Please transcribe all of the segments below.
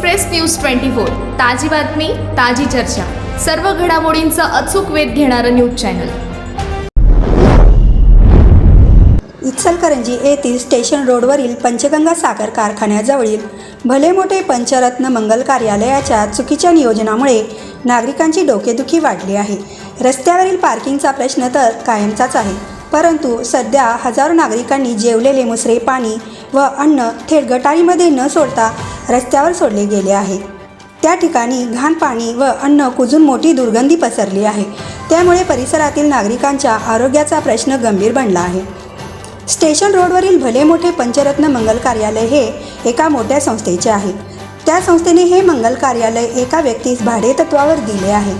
Express news twenty four. ताजी बातमी ताजी चर्चा. सर्व घडामोडींचा अचूक वेध घेणारं न्यूज चॅनल. इचलकरंजी येथील स्टेशन रोडवरील पंचगंगा साखर कारखान्याजवळील भले मोठे पंचरत्न मंगल कार्यालयाच्या चुकीच्या नियोजनामुळे नागरिकांची डोकेदुखी वाढली आहे. रस्त्यावरील पार्किंगचा प्रश्न तर कायमचाच आहे परंतु सध्या हजारो नागरिकांनी जेवलेले मुसरे पाणी व अन्न थेट गटारीमध्ये न सोडता रस्त्यावर सोडले गेले आहे. त्या ठिकाणी घाण पाणी व अन्न कुजून मोठी दुर्गंधी पसरली आहे. त्यामुळे परिसरातील नागरिकांच्या आरोग्याचा प्रश्न गंभीर बनला आहे. स्टेशन रोडवरील भले मोठे पंचरत्न मंगल कार्यालय हे एका मोठ्या संस्थेचे आहे. त्या संस्थेने हे मंगल कार्यालय एका व्यक्तीस भाडेतत्वावर दिले आहे.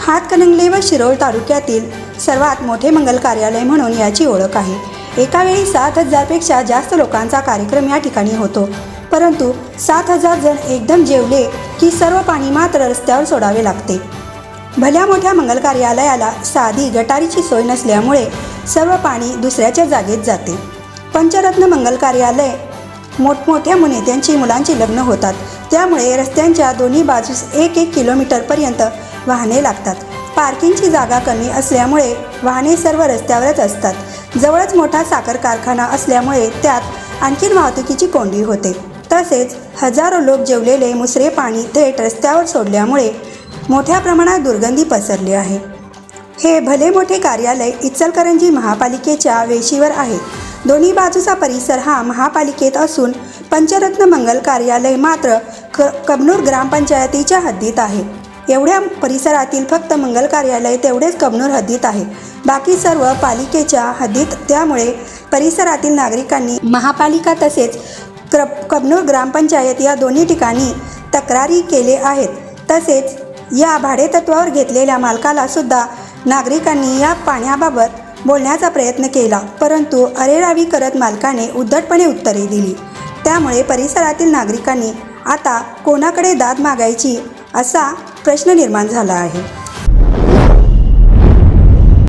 हातकणंगले व शिरोळ तालुक्यातील सर्वात मोठे मंगल कार्यालय म्हणून याची ओळख आहे. एकावेळी सात हजारपेक्षा जास्त लोकांचा कार्यक्रम या ठिकाणी होतो. परंतु सात हजार जण एकदम जेवले की सर्व पाणी मात्र रस्त्यावर सोडावे लागते. भल्या मोठ्या मंगल कार्यालयाला साधी गटारीची सोय नसल्यामुळे सर्व पाणी दुसऱ्याच्या जागेत जाते. पंचरत्न मंगल कार्यालय मोठमोठ्या मुने त्यांची मुलांची लग्न होतात. त्यामुळे रस्त्यांच्या दोन्ही बाजूस एक एक किलोमीटरपर्यंत वाहने लागतात. पार्किंगची जागा कमी असल्यामुळे वाहने सर्व रस्त्यावरच असतात. जवळच मोठा साखर कारखाना असल्यामुळे त्यात आणखीन वाहतुकीची कोंडी होते. तसेच हजारो लोक जेवलेले मुसरे पाणी थेट रस्त्यावर सोडल्यामुळे मोठ्या प्रमाणात दुर्गंधी पसरली आहे. हे भले मोठे कार्यालय इचलकरंजी महापालिकेच्या वेशीवर आहे. दोन्ही बाजूचा परिसर हा महापालिकेत असून पंचरत्न मंगल कार्यालय मात्र क कबनूर ग्रामपंचायतीच्या हद्दीत आहे. एवढ्या परिसरातील फक्त मंगल कार्यालय तेवढेच कबनूर हद्दीत आहे. बाकी सर्व पालिकेच्या हद्दीत त्यामुळे परिसरातील नागरिकांनी महापालिका तसेच क्र कबनूर ग्रामपंचायत या दोन्ही ठिकाणी तक्रारी केले आहेत. तसेच या भाडेतत्वावर घेतलेल्या मालकाला सुद्धा नागरिकांनी या पाण्याबाबत बोलण्याचा प्रयत्न केला. परंतु अरेरावी करत मालकाने उद्धटपणे उत्तरे दिली. त्यामुळे परिसरातील नागरिकांनी आता कोणाकडे दाद मागायची असा प्रश्न निर्माण झाला आहे.